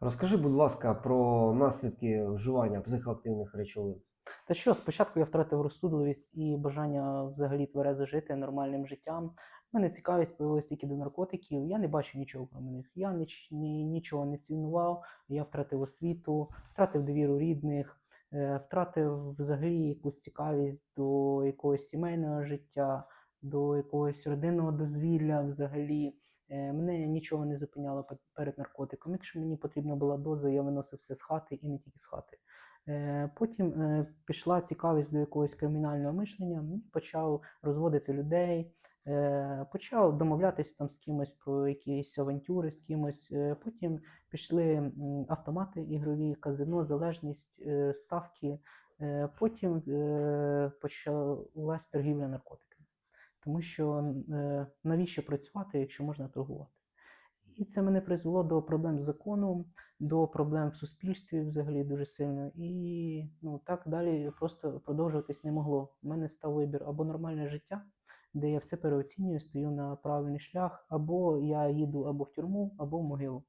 Розкажи, будь ласка, про наслідки вживання психоактивних речовин. Та що, спочатку я втратив розсудливість і бажання взагалі тверезо жити нормальним життям. У мене цікавість появилася тільки до наркотиків. Я не бачу нічого про них. Я ніч, ні, нічого не цінував. Я втратив освіту, втратив довіру рідних, е, втратив взагалі якусь цікавість до якогось сімейного життя, до якогось родинного дозвілля взагалі. Е, Мене нічого не зупиняло перед наркотиком. Якщо мені потрібна була доза, я виносив все з хати і не тільки з хати. Е, Потім е, пішла цікавість до якогось кримінального мишлення, м, почав розводити людей, е, почав домовлятися там з кимось про якісь авантюри, з кимось. Потім пішли автомати ігрові, казино, залежність, ставки. Потім почалась торгівля наркотиками. Тому що навіщо працювати, якщо можна торгувати? І це мене призвело до проблем з законом, до проблем в суспільстві взагалі дуже сильно. І ну, так далі просто продовжуватись не могло. У мене став вибір або нормальне життя, де я все переоцінюю, стою на правильний шлях, або я їду або в тюрму, або в могилу.